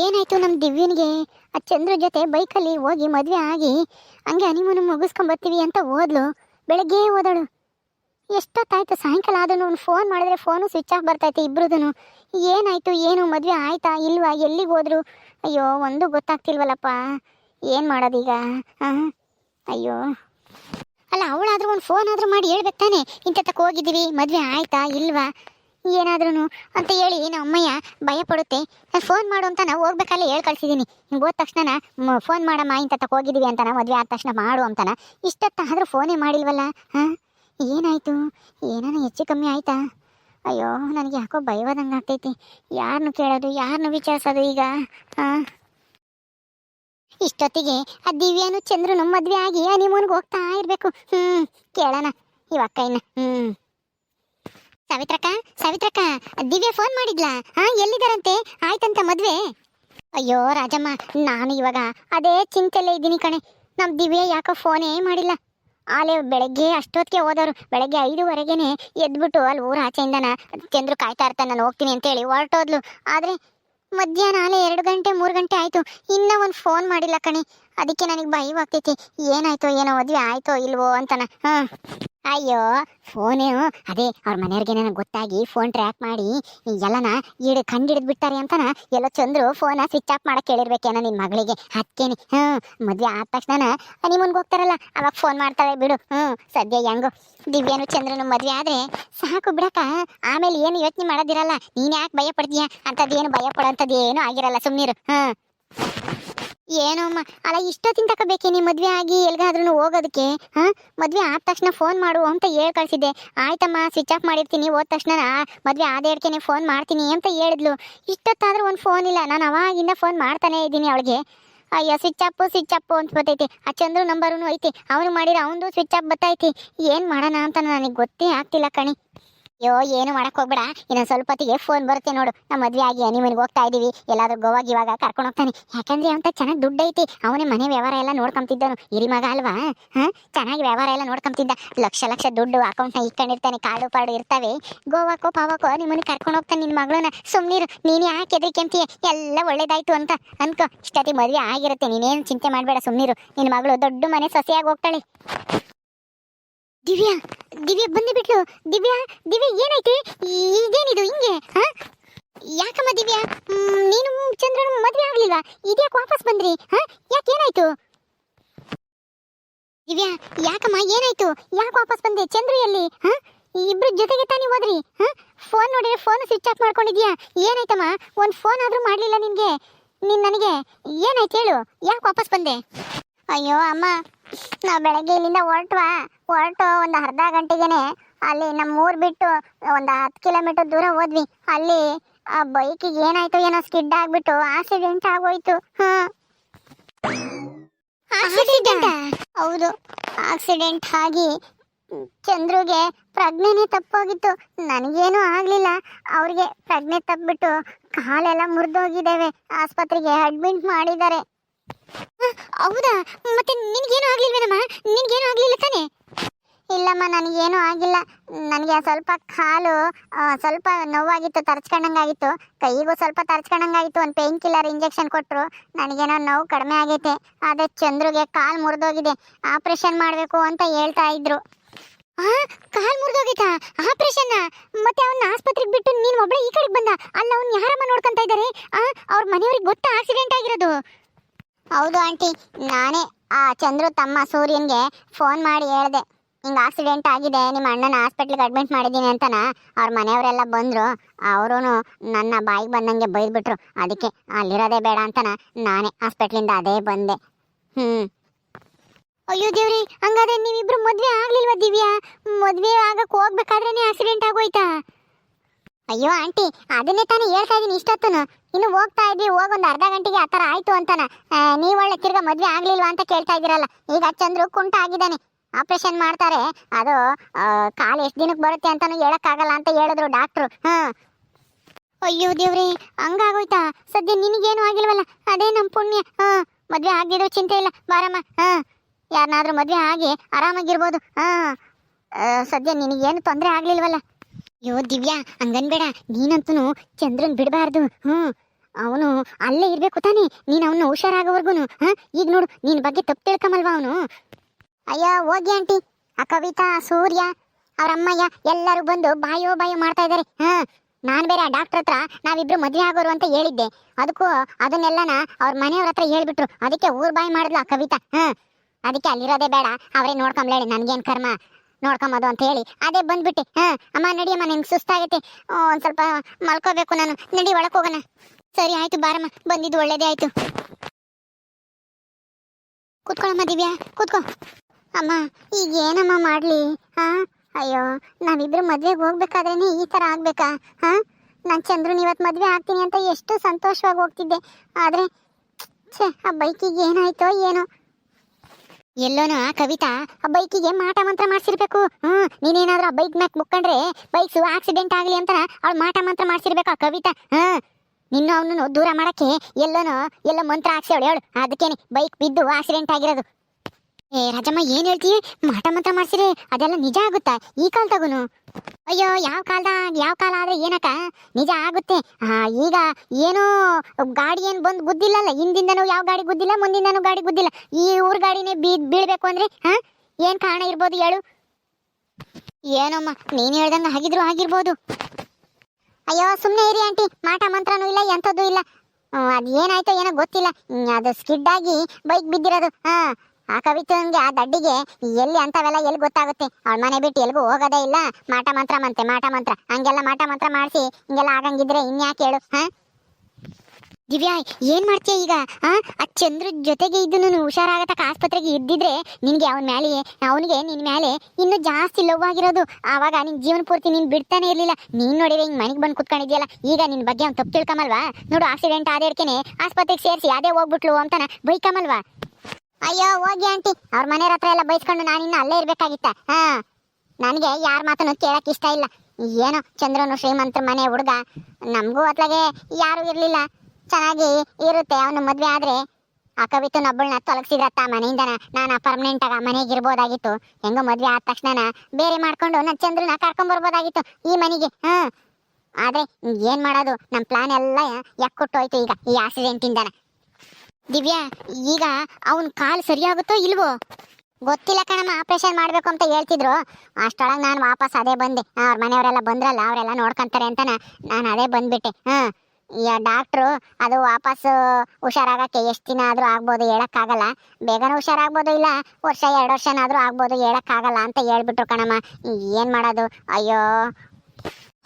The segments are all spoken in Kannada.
ಏನಾಯ್ತು ನಮ್ಮ ದಿವ್ಯನಿಗೆ? ಆ ಚಂದ್ರ ಜೊತೆ ಬೈಕಲ್ಲಿ ಹೋಗಿ ಮದುವೆ ಆಗಿ ಹಂಗೆ ಹನಿಮೂನು ಮುಗಿಸ್ಕೊಂಬರ್ತೀವಿ ಅಂತ ಓದ್ಲು. ಬೆಳಗ್ಗೆ ಹೋದಳು ಎಷ್ಟೊತ್ತಾಯ್ತು? ಸಾಯಂಕಾಲ ಆದ್ರೂ ಅವ್ನು ಫೋನ್ ಮಾಡಿದ್ರೆ ಫೋನು ಸ್ವಿಚ್ ಆಫ್ ಬರ್ತೈತೆ ಇಬ್ರದೂ ಏನಾಯ್ತು? ಏನು? ಮದುವೆ ಆಯ್ತಾ? ಇಲ್ವಾ? ಎಲ್ಲಿಗೆ ಹೋದ್ರು? ಅಯ್ಯೋ, ಒಂದು ಗೊತ್ತಾಗ್ತಿಲ್ವಲ್ಲಪ್ಪ. ಏನು ಮಾಡೋದೀಗ? ಅಯ್ಯೋ. ಅಲ್ಲ, ಅವಳಾದ್ರೂ ಒಂದು ಫೋನ್ ಆದ್ರೂ ಮಾಡಿ ಹೇಳ್ಬೇಕು ತಾನೆ. ತಕ್ಕ ಹೋಗಿದ್ದೀವಿ, ಮದುವೆ ಆಯ್ತಾ, ಇಲ್ವಾ? ಏನಾದ್ರೂ ಅಂತ ಹೇಳಿ ನಮ್ಮ ಅಮ್ಮಯ್ಯ ಭಯ ಪಡುತ್ತೆ. ಫೋನ್ ಮಾಡು ಅಂತ ನಾವು ಹೋಗ್ಬೇಕಲ್ಲೇ ಹೇಳಿ ಕಳ್ಸಿದ್ದೀನಿ. ಹಿಂಗೆ ಹೋದ ತಕ್ಷಣ ಫೋನ್ ಮಾಡಮ್ಮ ಇಂಥತ್ತಕ್ಕೆ ಹೋಗಿದ್ದೀವಿ ಅಂತನ ಮದುವೆ ಆದ ತಕ್ಷಣ ಮಾಡು ಅಂತಾನ. ಇಷ್ಟೊತ್ತಾದ್ರೂ ಫೋನೇ ಮಾಡಿಲ್ವಲ್ಲ? ಹಾಂ? ಏನಾಯ್ತು? ಏನಾನ ಹೆಚ್ಚು ಕಮ್ಮಿ ಆಯ್ತಾ? ಅಯ್ಯೋ, ನನಗೆ ಯಾಕೋ ಭಯವಾದಂಗೆ ಆಗ್ತೈತಿ. ಯಾರನ್ನು ಕೇಳೋದು ಯಾರನ್ನು ವಿಚಾರಿಸೋದು ಈಗ? ಹಾಂ? ಇಷ್ಟೊತ್ತಿಗೆ ಆ ದಿವ್ಯಾನು ಚಂದ್ರನು ಮದುವೆ ಆಗಿ ಹನಿಮೂನ್ಗೆ ಹೋಗ್ತಾ ಇರಬೇಕು. ಹ್ಮ್, ಕೇಳೋಣ ಇವ ಇನ್ನ ಹ್ಮ್. ಸಾವಿತ್ರಕ್ಕ ಸಾವಿತ್ರಕ್ಕ, ದಿವ್ಯ ಫೋನ್ ಮಾಡಿದ್ಲಾ? ಹಾ, ಎಲ್ಲಿದ್ದಾರಂತೆ? ಆಯ್ತಂತ ಮದ್ವೆ? ಅಯ್ಯೋ ರಾಜಮ್ಮ, ನಾನು ಇವಾಗ ಅದೇ ಚಿಂತೆಲ್ಲೇ ಇದ್ದೀನಿ ಕಣೆ. ನಮ್ಮ ದಿವ್ಯ ಯಾಕೋ ಫೋನೇ ಮಾಡಿಲ್ಲ. ಆಲೆ ಬೆಳಗ್ಗೆ ಅಷ್ಟೊತ್ತಿಗೆ ಹೋದವರು. ಬೆಳಗ್ಗೆ ಐದುವರೆಗೇನೆ ಎದ್ಬಿಟ್ಟು ಅಲ್ಲಿ ಊರ ಆಚೆಯಿಂದನ ಚಂದ್ರು ಕಾಯ್ತಾ ಇರ್ತಾನೆ, ನಾನು ಹೋಗ್ತೀನಿ ಅಂತೇಳಿ ಹೊರಟೋದ್ಲು. ಆದರೆ ಮಧ್ಯಾಹ್ನ ಆಲೆ ಎರಡು ಗಂಟೆ, ಮೂರು ಗಂಟೆ ಆಯಿತು. ಇನ್ನೂ ಒಂದು ಫೋನ್ ಮಾಡಿಲ್ಲ ಕಣೆ. ಅದಕ್ಕೆ ನನಗೆ ಭಯವಾಗ್ತೈತಿ ಏನಾಯ್ತೋ, ಏನೋ ಮದ್ವೆ ಆಯ್ತೋ ಇಲ್ವೋ ಅಂತನ. ಹ್ಞೂ ಅಯ್ಯೋ ಫೋನೇನು ಅದೇ, ಅವ್ರ ಮನೆಯವ್ರಿಗೆ ನನಗೆ ಗೊತ್ತಾಗಿ ಫೋನ್ ಟ್ರ್ಯಾಕ್ ಮಾಡಿ ಎಲ್ಲನ ಹಿಡ್ ಕಂಡು ಹಿಡಿದು ಬಿಟ್ಟಾರೆ ಅಂತನ. ಎಲ್ಲೋ ಚಂದ್ರು ಫೋನ ಸ್ವಿಚ್ ಆಫ್ ಮಾಡಕ್ಕೆ ಹೇಳಿರ್ಬೇಕೇನೋ ನಿನ್ ಮಗಳಿಗೆ. ಅದಕ್ಕೇನೆ ಹ್ಞೂ ಮದ್ವೆ ಆದ ತಕ್ಷಣ ಹನಿಮೂನ್ಗೆ ಹೋಗ್ತಾರಲ್ಲ, ಅವಾಗ ಫೋನ್ ಮಾಡ್ತಾಳೆ ಬಿಡು. ಹ್ಞೂ ಸದ್ಯ ಹೆಂಗು. ದಿವ್ಯಾನು ಚಂದ್ರನು ಮದ್ವೆ ಆದ್ರೆ ಸಾಕು ಬಿಡಕ ಆಮೇಲೆ ಏನು ಯೋಚನೆ ಮಾಡೋದಿರಲ್ಲ. ನೀನ್ ಯಾಕೆ ಭಯ ಪಡ್ತೀಯ ಅಂತದೇನು ಭಯ ಪಡೋಂಥದ್ದು ಏನೂ ಆಗಿರಲ್ಲ ಸುಮ್ಮನಿರು ಹ್ಮ್. ಏನೋ ಅಮ್ಮ. ಅಲ್ಲ, ಇಷ್ಟೊತ್ತಿನ ತಕ ಬೇಕೇ ನೀ ಮದ್ವೆ ಆಗಿ ಎಲ್ಗಾದ್ರೂ ಹೋಗೋದಕ್ಕೆ, ಹಾ? ಮದ್ವೆ ಆದ ತಕ್ಷಣ ಫೋನ್ ಮಾಡು ಅಂತ ಹೇಳ್ ಕಳಿಸಿದ್ದೆ. ಆಯ್ತಮ್ಮ ಸ್ವಿಚ್ ಆಫ್ ಮಾಡಿರ್ತೀನಿ, ಹೋದ ತಕ್ಷಣ ಮದ್ವೆ ಆದೇಡ್ಕೆನೆ ಫೋನ್ ಮಾಡ್ತೀನಿ ಅಂತ ಹೇಳಿದ್ಲು. ಇಷ್ಟೊತ್ತಾದ್ರೂ ಒಂದು ಫೋನ್ ಇಲ್ಲ. ನಾನು ಅವಾಗಿಂದ ಫೋನ್ ಮಾಡ್ತಾನೆ ಇದ್ದೀನಿ ಅವಳಿಗೆ. ಅಯ್ಯೋ ಸ್ವಿಚ್ ಅಪ್ಪು ಸ್ವಿಚ್ ಅಪ್ಪು ಅಂತ ಬರ್ತೈತಿ. ಆ ಚಂದ್ರು ನಂಬರೂ ಐತಿ. ಅವನು ಮಾಡಿರೋ ಅವನದು ಸ್ವಿಚ್ ಆಫ್ ಬರ್ತೈತಿ ಏನು ಮಾಡೋಣ ಅಂತ ನನಗೆ ಗೊತ್ತೇ ಆಗ್ತಿಲ್ಲ ಕಣಿ. ಅಯ್ಯೋ, ಏನು ಮಾಡಕ್ ಹೋಗ್ಬೇಡ. ಇನ್ನೊಂದು ಸ್ವಲ್ಪ ಹೊತ್ತಿಗೆ ಫೋನ್ ಬರುತ್ತೆ ನೋಡು. ನಮ್ಮ ಮದ್ವೆ ಆಗಿ ಅನಿಮನ್ ಹೋಗ್ತಾ ಇದೀವಿ. ಎಲ್ಲಾದ್ರೂ ಗೋವಾಗ ಇವಾಗ ಕರ್ಕೊಂಡು ಹೋಗ್ತಾನೆ. ಯಾಕಂದ್ರೆ ಅಂತ ಚೆನ್ನಾಗಿ ದುಡ್ಡು ಐತಿ ಅವನೇ ಮನೆ ವ್ಯವಹಾರ ಎಲ್ಲ ನೋಡ್ಕೊಂತಿದ್ದನು ಹಿರಿ ಮಗ ಅಲ್ವಾ? ಹಾ? ಚೆನ್ನಾಗಿ ವ್ಯವಹಾರ ಎಲ್ಲ ನೋಡ್ಕೊಂತಿದ್ದ ಲಕ್ಷ ಲಕ್ಷ ದುಡ್ಡು ಅಕೌಂಟ್ನ ಇಕ್ಕೊಂಡಿರ್ತಾನೆ ಕಾಡು ಪಾಡು ಇರ್ತಾವೆ. ಗೋವಾಕೋ, ಪಾವಾಕೋ, ನಿಮ್ಮನ್ನ ಕರ್ಕೊಂಡು ಹೋಗ್ತಾನೆ ನಿನ್ನ ಮಗಳನ್ನ. ಸುಮ್ನೀರು ನೀನು ಯಾಕೆ ಎದ್ರಿಕೆಂತೀಯ ಎಲ್ಲ ಒಳ್ಳೇದಾಯ್ತು ಅಂತ. ಅನ್ಕೋ. ಇಷ್ಟತಿ ಮದುವೆ ಆಗಿರುತ್ತೆ. ನೀನೇನು ಚಿಂತೆ ಮಾಡಬೇಡ. ಸುಮ್ನೀರು ನಿನ್ನ ಮಗಳು ದೊಡ್ಡ ಮನೆ ಸೊಸೆಯಾಗಿ ಹೋಗ್ತಾಳೆ. ದಿವ್ಯಾ, ದಿವ್ಯ ಬಂದು ಬಿಟ್ಲು. ದಿವ್ಯಾ ದಿವ್ಯಾ ಏನಾಯ್ತು ಇದೇನಿದು ಹಿಂಗೆ, ಹಾ? ಯಾಕಮ್ಮ ದಿವ್ಯಾ? ನೀನು ಚಂದ್ರನು ಮದುವೆ ಆಗ್ಲಿಲ್ವಾ? ಇದ್ಯಾಕೆ ವಾಪಸ್ ಬಂದ್ರಿ, ಹಾ? ಯಾಕೆ ಏನಾಯ್ತು? ದಿವ್ಯಾ, ಯಾಕಮ್ಮ, ಏನಾಯ್ತು? ಯಾಕೆ ವಾಪಸ್ ಬಂದೆ? ಚಂದ್ರು ಎಲ್ಲಿ ಹಾ ಇಬ್ರು ಜೊತೆಗೆ ತಾನೇ ಹೋದ್ರಿ, ಹಾ? ಫೋನ್ ನೋಡಿದ್ರೆ ಫೋನ್ ಸ್ವಿಚ್ ಆಫ್ ಮಾಡ್ಕೊಂಡಿದ್ಯಾ? ಏನಾಯ್ತಮ್ಮ? ಒಂದು ಫೋನ್ ಆದ್ರೂ ಮಾಡ್ಲಿಲ್ಲ ನಿನಗೆ ನೀನ್ ನನಗೆ? ಏನಾಯ್ತು ಹೇಳು, ಯಾಕೆ ವಾಪಸ್ ಬಂದೆ? ಅಯ್ಯೋ, ಅಮ್ಮ, ನಾವು ಬೆಳಗ್ಗೆ ಇಲ್ಲಿಂದ ಹೊರಟ್ವಾ? ಹೊರಟು ಒಂದು ಅರ್ಧ ಗಂಟೆಗೇನೆ ಅಲ್ಲಿ ನಮ್ಮ ಊರು ಬಿಟ್ಟು ಒಂದು ಹತ್ತು ಕಿಲೋಮೀಟರ್ ದೂರ ಹೋದ್ವಿ. ಅಲ್ಲಿ ಆ ಬೈಕಿಗೆ ಏನಾಯ್ತು ಏನೋ ಸ್ಕಿಡ್ ಆಗ್ಬಿಟ್ಟು ಆಕ್ಸಿಡೆಂಟ್ ಆಗೋಯ್ತು. ಹಾಂ ಹೌದು. ಆಕ್ಸಿಡೆಂಟ್ ಆಗಿ ಚಂದ್ರುಗೆ ಪ್ರಜ್ಞೆನೇ ತಪ್ಪೋಗಿತ್ತು. ನನಗೇನು ಆಗಲಿಲ್ಲ. ಅವ್ರಿಗೆ ಪ್ರಜ್ಞೆ ತಪ್ಪಿಬಿಟ್ಟು ಕಾಲೆಲ್ಲ ಮುರಿದೋಗಿದ್ದೇವೆ. ಆಸ್ಪತ್ರೆಗೆ ಅಡ್ಮಿಟ್ ಮಾಡಿದ್ದಾರೆ. ಹೌದಾ? ಮತ್ತೆ ನಿನ್ಗೇನು ಆಗ್ಲಿಲ್ವೇನಮ್ಮ? ನಿನ್ಗೇನು ಆಗ್ಲಿಲ್ಲ ತಾನೆ? ಇಲ್ಲಮ್ಮ, ನನಗೇನು ಆಗಿಲ್ಲ. ನನಗೆ ಸ್ವಲ್ಪ ಕಾಲು ಸ್ವಲ್ಪ ನೋವಾಗಿತ್ತು ತರ್ಚ್ಕೊಂಡಂಗಾಗಿತ್ತು ಕೈಗೂ ಸ್ವಲ್ಪ ತರ್ಚ್ಕೊಂಡಂಗಾಗಿತ್ತು ಒಂದು ಪೇನ್ ಕಿಲ್ಲರ್ ಇಂಜೆಕ್ಷನ್ ಕೊಟ್ಟರು ನನಗೇನೋ ನೋವು ಕಡಿಮೆ ಆಗೈತೆ. ಆದರೆ ಚಂದ್ರುಗೆ ಕಾಲು ಮುರಿದೋಗಿದೆ. ಆಪರೇಷನ್ ಮಾಡಬೇಕು ಅಂತ ಹೇಳ್ತಾ ಇದ್ರು. ಕಾಲು ಮುರಿದೋಗೈತಾ ಆಪರೇಷನ್ ಮತ್ತೆ ಅವನ್ನ ಆಸ್ಪತ್ರೆಗೆ ಬಿಟ್ಟು ನೀನು ಒಬ್ಬಳೇ ಈ ಕಡೆಗೆ ಬಂದ? ಅಲ್ಲ ಅವ್ನು ಯಾರಮ್ಮ ನೋಡ್ಕೊಂತ ಇದ್ದಾರೆ ಅವ್ರ ಮನೆಯವ್ರಿಗೆ ಗೊತ್ತಾ? ಆಕ್ಸಿಡೆಂಟ್ ಆಗಿರೋದು? ಹೌದು ಆಂಟಿ, ನಾನೇ ಆ ಚಂದ್ರು ತಮ್ಮ ಸೂರ್ಯನ್ಗೆ ಫೋನ್ ಮಾಡಿ ಹೇಳ್ದೆ. ಹಿಂಗೆ ಆಕ್ಸಿಡೆಂಟ್ ಆಗಿದೆ, ನಿಮ್ಮ ಅಣ್ಣನ ಹಾಸ್ಪಿಟ್ಲಿಗೆ ಅಡ್ಮಿಟ್ ಮಾಡಿದ್ದೀನಿ ಅಂತನ. ಅವ್ರ ಮನೆಯವರೆಲ್ಲ ಬಂದರು. ಅವರು ನನ್ನ ಬಾಯಿಗೆ ಬಂದಂಗೆ ಬೈದ್ಬಿಟ್ರು. ಅದಕ್ಕೆ ಅಲ್ಲಿರೋದೇ ಬೇಡ ಅಂತನ ನಾನೇ ಹಾಸ್ಪಿಟ್ಲಿಂದ ಅದೇ ಬಂದೆ. ಹ್ಞೂ ಅಯ್ಯೋ ದೇವ್ರಿ, ಹಂಗಾದ್ರೆ ನೀವಿಬ್ರು ಮದುವೆ ಆಗ್ಲಿಲ್ವಾ ದಿವ್ಯಾ? ಮದುವೆ ಆಗಕ್ಕೆ ಹೋಗ್ಬೇಕಾದ್ರೆ ಆಕ್ಸಿಡೆಂಟ್ ಆಗೋಯ್ತಾ? ಅಯ್ಯೋ ಆಂಟಿ, ಅದನ್ನೇ ತಾನೇ ಹೇಳ್ತಾ ಇದೀನಿ ಇಷ್ಟೊತ್ತನು. ಇನ್ನು ಹೋಗ್ತಾ ಇದ್ವಿ ಹೋಗ್ ಒಂದು ಅರ್ಧ ಗಂಟೆಗೆ ಆ ಥರ ಆಯ್ತು ಅಂತಾನ. ಆ, ನೀವ್ ಒಳ್ಳೆ ತಿರ್ಗಾ ಮದ್ವೆ ಆಗ್ಲಿಲ್ವಾ ಅಂತ ಕೇಳ್ತಾ ಇದ್ದೀರಲ್ಲ. ಈಗ ಚಂದ್ರು ಕುಂಟ ಆಗಿದ್ದಾನೆ ಆಪರೇಷನ್ ಮಾಡ್ತಾರೆ. ಅದು ಕಾಲು ಎಷ್ಟು ದಿನಕ್ಕೆ ಬರುತ್ತೆ ಅಂತಾನು ಹೇಳೋಕ್ಕಾಗಲ್ಲ ಅಂತ ಹೇಳಿದ್ರು ಡಾಕ್ಟ್ರು ಹಾಂ. ಅಯ್ಯೋ ದೇವ್ರಿ ಹಂಗಾಗೋಯ್ತಾ? ಸದ್ಯ ನಿನಗೇನು ಆಗಿಲ್ವಲ್ಲ? ಅದೇ ನಮ್ಮ ಪುಣ್ಯ. ಹಾಂ. ಮದುವೆ ಆಗಿದ್ರು ಚಿಂತೆ ಇಲ್ಲ. ಬಾರಮ್ಮ. ಹಾಂ. ಯಾರನ್ನಾದ್ರೂ ಮದುವೆ ಆಗಿ ಆರಾಮಾಗಿರ್ಬೋದು. ಹಾಂ. ಸದ್ಯ ನಿನಗೇನು ತೊಂದರೆ ಆಗ್ಲಿಲ್ವಲ್ಲ? ಅಯ್ಯೋ ದಿವ್ಯಾ, ಹಂಗನ್ಬೇಡ. ನೀನಂತೂ ಚಂದ್ರನ್ ಬಿಡಬಾರ್ದು, ಹ್ಞೂ. ಅವನು ಅಲ್ಲೇ ಇರಬೇಕು ತಾನೇ. ನೀನು ಅವನು ಹುಷಾರಾಗೋವರೆಗೂ ಹಾ? ಈಗ ನೋಡು ನಿನ್ನ ಬಗ್ಗೆ ತಪ್ಪು ತಿಳ್ಕಮಲ್ವಾ ಅವನು? ಅಯ್ಯೋ, ಹೋಗಿ ಆಂಟಿ. ಆ ಕವಿತಾ, ಸೂರ್ಯ ಅವ್ರ ಅಮ್ಮಯ್ಯ ಎಲ್ಲರೂ ಬಂದು ಬಾಯೋ ಬಾಯೋ ಮಾಡ್ತಾ ಇದಾರೆ ಹಾಂ? ನಾನು ಬೇರೆ ಆ ಡಾಕ್ಟರ್ ಹತ್ರ ನಾವಿಬ್ರು ಮದ್ವೆ ಆಗೋರು ಅಂತ ಹೇಳಿದ್ದೆ. ಅದಕ್ಕೂ ಅದನ್ನೆಲ್ಲನ ಅವ್ರ ಮನೆಯವ್ರ ಹತ್ರ ಹೇಳ್ಬಿಟ್ರು. ಅದಕ್ಕೆ ಊರ್ ಬಾಯಿ ಮಾಡಿದ್ಲು ಆ ಕವಿತಾ, ಹಾ? ಅದಕ್ಕೆ ಅಲ್ಲಿರೋದೇ ಬೇಡ. ಅವರೇ ನೋಡ್ಕೊಂಬ್ಲೇಳಿ ನನಗೇನು ಕರ್ಮ? ನೋಡ್ಕೊಂಬೋದು ಅಂತ ಹೇಳಿ. ಅದೇ ಬಂದ್ಬಿಟ್ಟೆ. ಹಾ, ಅಮ್ಮ ನಡಿಯಮ್ಮ ನಿಮ್ಗೆ ಸುಸ್ತಾಗೈತೆ. ಒಂದು ಸ್ವಲ್ಪ ಮಲ್ಕೋಬೇಕು ನಾನು. ನಡಿ ಒಳಕ್ ಹೋಗೋಣ. ಸರಿ, ಆಯ್ತು, ಬಾರಮ್ಮ. ಬಂದಿದ್ದು ಒಳ್ಳೇದೇ ಆಯ್ತು. ಕೂತ್ಕೊಳ್ಳಮ್ಮ ದಿವ್ಯಾ, ಕೂತ್ಕೋ. ಅಮ್ಮ, ಈಗ ಏನಮ್ಮ ಮಾಡ್ಲಿ? ಹಾ? ಅಯ್ಯೋ, ನಾವಿಬ್ರು ಮದ್ವೆಗೆ ಹೋಗ್ಬೇಕಾದ್ರೇನೆ ಈ ತರ ಆಗ್ಬೇಕಾ? ಹಾ? ನಾನ್ ಚಂದ್ರನ್ ಇವತ್ ಮದ್ವೆ ಆಗ್ತೀನಿ ಅಂತ ಎಷ್ಟು ಸಂತೋಷವಾಗಿ ಹೋಗ್ತಿದ್ದೆ. ಆದ್ರೆ, ಛೇ, ಆ ಬೈಕಿಗೆ ಏನಾಯ್ತೋ ಏನೋ. ಎಲ್ಲೋನು ಆ ಕವಿತಾ, ಆ ಬೈಕಿಗೆ ಮಾಟ ಮಂತ್ರ ಮಾಡಿಸಿರ್ಬೇಕು. ಹ್ಮ್, ನೀನೇನಾದ್ರೂ ಆ ಬೈಕ್ ಮ್ಯಾಕ್ ಮುಕ್ಕೊಂಡ್ರೆ ಬೈಕ್ಸು ಆಕ್ಸಿಡೆಂಟ್ ಆಗ್ಲಿ ಅಂತ ಅವಳು ಮಾಟ ಮಂತ್ರ ಮಾಡಿಸಿರ್ಬೇಕು ಆ ಕವಿತಾ. ಹಾ ನಿನ್ನ ಅವನನ್ನು ದೂರ ಮಾಡಕ್ಕೆ ಎಲ್ಲೋನು, ಎಲ್ಲೋ ಮಂತ್ರ ಹಾಕ್ಸೇವಳು ಹೇಳು ಅದಕ್ಕೇನೆ, ಬೈಕ್ ಬಿದ್ದು ಆಕ್ಸಿಡೆಂಟ್ ಆಗಿರೋದು. ಏ ರಾಜಮ್ಮ ಏನ್ ಹೇಳ್ತೀವಿ ಮಾಟ ಮಂತ್ರ ಮಾಡ್ಸಿರಿ ಅದೆಲ್ಲ ನಿಜ ಆಗುತ್ತಾ? ಈ ಕಾಲ ತಗೋನು. ಅಯ್ಯೋ ಯಾವ ಕಾಲದ? ಯಾವ ಕಾಲ ಆದ್ರೆ ಏನಕ್ಕ? ನಿಜ ಆಗುತ್ತೆ. ಆ, ಈಗ ಏನೋ ಗಾಡಿ ಏನ್ ಬಂದ್ ಗುದ್ದಿಲ್ಲಲ್ಲ? ಹಿಂದಿಂದನೂ ಯಾವ ಗಾಡಿ ಗುದ್ದಿಲ್ಲ ಮುಂದಿಂದನೂ ಗಾಡಿ ಗುದ್ದಿಲ್ಲ. ಈ ಊರ್ ಗಾಡಿನೇ ಬೀದ್ ಬೀಳ್ಬೇಕು ಅಂದ್ರೆ ಹಾ ಏನ್ ಕಾರಣ ಇರ್ಬೋದು ಹೇಳು. ಏನಮ್ಮ ನೀನ್ ಹೇಳ್ದಂಗ ಹಾಗಿದ್ರು ಆಗಿರ್ಬೋದು. ಅಯ್ಯೋ ಸುಮ್ನೆ ಇರಿ ಆಂಟಿ. ಮಾಟ ಮಂತ್ರನು ಇಲ್ಲ ಎಂಥದ್ದು ಇಲ್ಲ. ಅದ್ ಏನಾಯ್ತೋ ಏನೋ ಗೊತ್ತಿಲ್ಲ. ಅದು ಸ್ಕಿಡ್ ಆಗಿ ಬೈಕ್ ಬಿದ್ದಿರೋದು. ಹಾ ಆ ಕವಿತನ್ಗೆ ಆ ದಡ್ಡಿಗೆ ಎಲ್ಲಿ ಅಂತವೆಲ್ಲ ಎಲ್ಲಿ ಗೊತ್ತಾಗುತ್ತೆ? ಅವಳ ಮನೆ ಬಿಟ್ಟು ಎಲ್ಗೂ ಹೋಗೋದೇ ಇಲ್ಲ. ಮಾಟ ಮಂತ್ರ ಮಂತೆ, ಮಾಟ ಮಂತ್ರ. ಹಂಗೆಲ್ಲ ಮಾಟ ಮಂತ್ರ ಮಾಡಿಸಿ, ಹಿಂಗೆಲ್ಲ ಆಗಂಗಿದ್ರೆ ಇನ್ಯಾಕೆ ಹೇಳು, ಹಾ? ದಿವ್ಯಾ, ಏನ್ ಮಾಡ್ತೀಯ ಈಗ? ಆ ಚಂದ್ರ ಜೊತೆಗೆ ಇದ್ದು ನಾನು ಹುಷಾರಾಗತಕ್ಕ ಆಸ್ಪತ್ರೆಗೆ ಇದ್ದಿದ್ರೆ ನಿನ್ಗೆ ಅವನ ಮೇಲೆ ಅವನಿಗೆ ನಿನ್ ಮೇಲೆ ಇನ್ನು ಜಾಸ್ತಿ ಲವ್ ಆಗಿರೋದು. ಆವಾಗ ನಿನ್ ಜೀವನ ಪೂರ್ತಿ ನೀನ್ ಬಿಡ್ತಾನೆ ಇರ್ಲಿಲ್ಲ. ನೀನ್ ನೋಡಿದ್ರೆ ಹಿಂಗ್ ಮನೆಗೆ ಬಂದು ಕುತ್ಕೊಂಡಿದ್ಯಲ್ಲ. ಈಗ ನಿನ್ ಬಗ್ಗೆ ಅವ್ನು ತಪ್ಪು ತಿಳ್ಕಮಲ್ವಾ? ನೋಡು ಆಕ್ಸಿಡೆಂಟ್ ಆದೇಡ್ಕೆನೆ ಆಸ್ಪತ್ರೆಗೆ ಸೇರಿಸಿ, ಅದೇ ಹೋಗ್ಬಿಟ್ಲು ಅಂತಾನ ಬೈಕಮಲ್ವಾ? ಅಯ್ಯೋ, ಹೋಗಿ ಆಂಟಿ. ಅವ್ರ ಮನೆಯ ಹತ್ರ ಎಲ್ಲ ಬೈಸ್ಕೊಂಡು ನಾನಿನ್ನ ಅಲ್ಲೇ ಇರ್ಬೇಕಾಗಿತ್ತ? ಹ. ನನಗೆ ಯಾರ ಮಾತನ್ನು ಕೇಳಕ್ ಇಷ್ಟ ಇಲ್ಲ. ಏನೋ ಚಂದ್ರನು ಶ್ರೀಮಂತರ ಮನೆ ಹುಡುಗ. ನಮಗೂ ಅತ್ಲಾಗೆ ಯಾರು ಇರ್ಲಿಲ್ಲ. ಚೆನ್ನಾಗಿ ಇರುತ್ತೆ, ಅವನು ಮದ್ವೆ ಆದ್ರೆ. ಆ ಕವಿತು ನಬ್ಬಳನ್ನ ತೊಲಗಿಸಿದ್ರತ್ತ ಮನೆಯಿಂದನ? ನಾನು ಪರ್ಮನೆಂಟ್ ಆಗ ಮನೆಗೆ ಇರ್ಬೋದಾಗಿತ್ತು. ಹೆಂಗೋ ಮದ್ವೆ ಆದ ತಕ್ಷಣ ಬೇರೆ ಮಾಡ್ಕೊಂಡು ನನ್ನ ಚಂದ್ರನ ಕರ್ಕೊಂಡ್ ಬರ್ಬೋದಾಗಿತ್ತು ಈ ಮನೆಗೆ. ಹಾ. ಆದ್ರೆ ಏನ್ ಮಾಡೋದು? ನಮ್ಮ ಪ್ಲಾನ್ ಎಲ್ಲ ಹೋಯ್ತು ಈಗ ಈ ಆಕ್ಸಿಡೆಂಟ್ ಇಂದನ? ದಿವ್ಯಾ, ಈಗ ಅವನ ಕಾಲ್ ಸರಿಯಾಗುತ್ತೋ ಇಲ್ವೋ? ಗೊತ್ತಿಲ್ಲ ಕಣಮ್ಮ ಆಪರೇಷನ್ ಮಾಡಬೇಕು ಅಂತ ಹೇಳ್ತಿದ್ರು. ಅಷ್ಟೊಳಗೆ ನಾನು ವಾಪಸ್ ಅದೇ ಬಂದೆ. ಅವ್ರ ಮನೆಯವರೆಲ್ಲ ಬಂದ್ರಲ್ಲ, ಅವರೆಲ್ಲ ನೋಡ್ಕೊಂತಾರೆ ಅಂತ ನಾನು ಅದೇ ಬಂದ್ಬಿಟ್ಟೆ. ಹಾ, ಈ ಡಾಕ್ಟ್ರು ಅದು ವಾಪಸ್ ಹುಷಾರಾಗಕ್ಕೆ ಎಷ್ಟು ದಿನ ಆದ್ರೂ ಆಗ್ಬೋದು ಹೇಳಕ್ಕಾಗಲ್ಲ. ಬೇಗನೆ ಹುಷಾರಾಗ್ಬೋದು ಇಲ್ಲ, ವರ್ಷ ಎರಡು ವರ್ಷನಾದ್ರೂ ಆಗ್ಬೋದು ಹೇಳಕ್ಕಾಗಲ್ಲ ಅಂತ ಹೇಳ್ಬಿಟ್ರು ಕಣಮ್ಮ. ಏನ್ ಮಾಡೋದು? ಅಯ್ಯೋ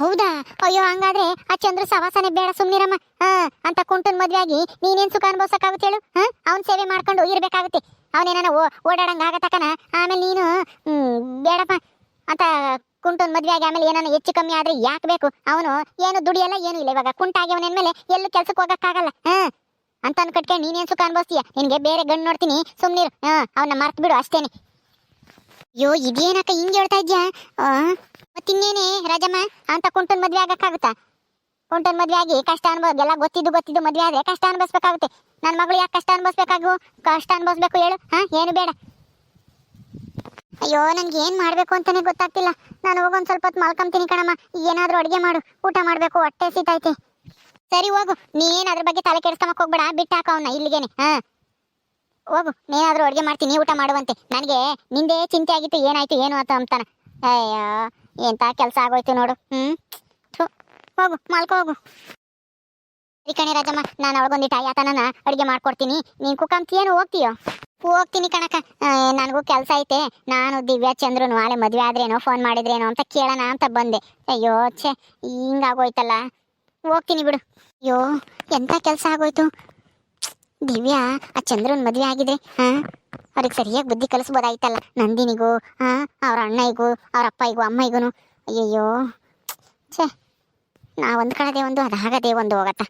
ಹೌದಾ? ಅಯ್ಯೋ, ಹಂಗಾದ್ರೆ ಆ ಚಂದ್ರ ಸವಾಸನೆ ಬೇಡ ಸುಮ್ನಿರಮ್ಮ. ಹಾ, ಅಂತ ಕುಂಟನ್ ಮದ್ವೆ ಆಗಿ ನೀನೇನ್ ಸುಖ ಅನುಭವಿಸಕಾಗುತ್ತೆ ಹೇಳು? ಹಾ, ಅವ್ನ್ ಸೇವೆ ಮಾಡ್ಕೊಂಡು ಇರ್ಬೇಕಾಗುತ್ತೆ. ಅವನೇನ ಓಡಾಡಂಗ ಆಗತಕನ ಆಮೇಲೆ ನೀನು ಬೇಡಪ್ಪ. ಅಂತ ಕುಂಟನ್ ಮದ್ವೆ ಆಗಿ ಆಮೇಲೆ ಏನಾನ ಹೆಚ್ಚು ಕಮ್ಮಿ ಆದ್ರೆ ಯಾಕೆ ಬೇಕು? ಅವನು ಏನು ದುಡಿಯಲ್ಲ, ಏನು ಇಲ್ಲ. ಇವಾಗ ಕುಂಟಾಗಿ ಅವನ ಮೇಲೆ ಎಲ್ಲೂ ಕೆಲ್ಸಕ್ಕೆ ಹೋಗಕ್ಕಾಗಲ್ಲ. ಹಾ, ಅಂತ ಅನ್ಕಟ್ಕೊಂಡು ನೀನೇನ್ ಸುಖ ಅನ್ಭವಿಸ್ತೀಯ? ನಿನ್ಗೆ ಬೇರೆ ಗಂಡು ನೋಡ್ತೀನಿ. ಸುಮ್ನಿರು. ಹಾ ಅವನ್ನ ಮರ್ತ್ ಬಿಡು ಅಷ್ಟೇನೆ. ಅಯ್ಯೋ, ಇದೇನಕ್ಕ ಹಿಂಗ್ ಹೇಳ್ತಾ ಇದ್ಯಾ? ಮತ್ತಿನ್ನೇನೆ, ರಾಜಮ್ಮ? ಅಂತ ಕುಂಟನ್ ಮದ್ವೆ ಆಗಕ್ಕಾಗುತ್ತಾ? ಕುಂಟನ್ ಮದ್ವೆ ಆಗಿ ಕಷ್ಟ ಅನ್ಬೋದು ಎಲ್ಲ ಗೊತ್ತಿದ್ದು ಗೊತ್ತಿದ್ದು ಮದ್ವೆ ಆದ್ರೆ ಕಷ್ಟ ಅನ್ಭವಿಸ್ಬೇಕಾಗುತ್ತೆ. ನನ್ನ ಮಗಳು ಯಾಕೆ ಕಷ್ಟ ಅನ್ಬಸ್ಬೇಕಾಗು ಕಷ್ಟ ಅನ್ಭವಿಸ್ಬೇಕು ಹೇಳು. ಹಾ, ಏನು ಬೇಡ. ಅಯ್ಯೋ ನನ್ಗೆ ಏನ್ ಮಾಡ್ಬೇಕು ಅಂತಾನೆ ಗೊತ್ತಾಗ್ತಿಲ್ಲ. ನಾನು ಹೋಗೊಂದ್ ಸ್ವಲ್ಪ ಹೊತ್ತು ಮಲ್ಕೊಂತೀನಿ ಕಣಮ್ಮ. ಏನಾದ್ರೂ ಅಡಿಗೆ ಮಾಡು. ಊಟ ಮಾಡ್ಬೇಕು, ಹೊಟ್ಟೆ ಸಿತೈತೆ ಸರಿ, ಹೋಗು. ನೀನ್ ಅದ್ರ ಬಗ್ಗೆ ತಲೆ ಕೆಡಿಸ್ಕೊಂಬಕ್ ಹೋಗ್ಬೇಡ. ಬಿಟ್ಟು ಹಾಕ ಅವನ್ನ ಇಲ್ಲಿಗೇನೆ. ಹಾ. ಹೋಗು. ನೀನಾದ್ರೂ ಅಡಿಗೆ ಮಾಡ್ತೀನಿ, ಊಟ ಮಾಡುವಂತೆ. ನನಗೆ ನಿಂದೇ ಚಿಂತೆ ಆಗಿತ್ತು, ಏನಾಯ್ತು, ಏನು ಅಂತ ಅಂತಾನ ಅಯ್ಯೋ. ಎಂತ ಕೆಲಸ ಆಗೋಯ್ತು ನೋಡು. ಹ್ಮ್? ಹೋಗು, ಮಾಲ್ಕೋ ಹೋಗು. ಕಣೆ ರಾಜಮ್ಮ, ನಾನು ಅವಳಗೊಂದಿಟ್ಟು ಆಯಾತನ ಅಡಿಗೆ ಮಾಡ್ಕೊಡ್ತೀನಿ. ನೀನ್ ಏನು ಹೋಗ್ತೀಯೋ? ಹೋಗ್ತೀನಿ ಕಣಕ ನನಗೂ ಕೆಲಸ ಐತೆ. ನಾನು ದಿವ್ಯಾ ಚಂದ್ರು ನಾಳೆ ಮದ್ವೆ ಆದ್ರೇನೋ ಫೋನ್ ಮಾಡಿದ್ರೇನೋ ಅಂತ ಕೇಳೋಣ ಅಂತ ಬಂದೆ. ಅಯ್ಯೋ, ಛೇ, ಹಿಂಗಾಗೋಯ್ತಲ್ಲ. ಹೋಗ್ತೀನಿ ಬಿಡು. ಅಯ್ಯೋ, ಎಂತ ಕೆಲಸ ಆಗೋಯ್ತು? ದಿವ್ಯಾ, ಆ ಚಂದ್ರನ್ ಮದುವೆ ಆಗಿದೆ ಹಾ? ಅವ್ರಿಗೆ ಸರಿಯಾಗಿ ಬುದ್ಧಿ ಕಲಿಸ್ಬೋದಾಯ್ತಲ್ಲ. ನಂದಿನಿಗೂ, ಹಾ? ಅವ್ರ ಅಣ್ಣಯ್ಯಗೂ ಅವ್ರ ಅಪ್ಪಯ್ಯಗೂ ಅಮ್ಮಯ್ಯಗೂ ಅಯ್ಯಯ್ಯೋ. ಛೇ ನಾ ಒಂದು ಕಡೆ ಒಂದು ಅದಾಗದೆ ಒಂದು ಹೋಗತ್ತ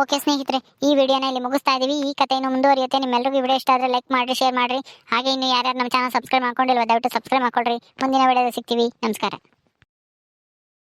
ಓಕೆ ಸ್ನೇಹಿತರೆ, ಈ ವಿಡಿಯೋನ ಇಲ್ಲಿ ಮುಗಿಸ್ತಾ ಇದೀವಿ. ಈ ಕಥೆಯನ್ನು ಮುಂದುವರಿಯುತ್ತೆ. ನಿಮ್ಮೆಲ್ಲರಿಗೂ ವಿಡಿಯೋ ಇಷ್ಟ ಆದರೆ ಲೈಕ್ ಮಾಡಿರಿ, ಶೇರ್ ಮಾಡಿರಿ. ಹಾಗೆ ಇನ್ನು ಯಾರ್ಯಾರು ನಮ್ಮ ಚಾನಲ್ ಸಬ್ಸ್ಕ್ರೈಬ್ ಮಾಡ್ಕೊಂಡಿಲ್ವ, ದಯವಿಟ್ಟು ಸಬ್ಸ್ಕ್ರೈಬ್ ಮಾಡ್ಕೊಳ್ರಿ. ಮುಂದಿನ ವಿಡಿಯೋದಲ್ಲಿ ಸಿಗ್ತೀವಿ. ನಮಸ್ಕಾರ.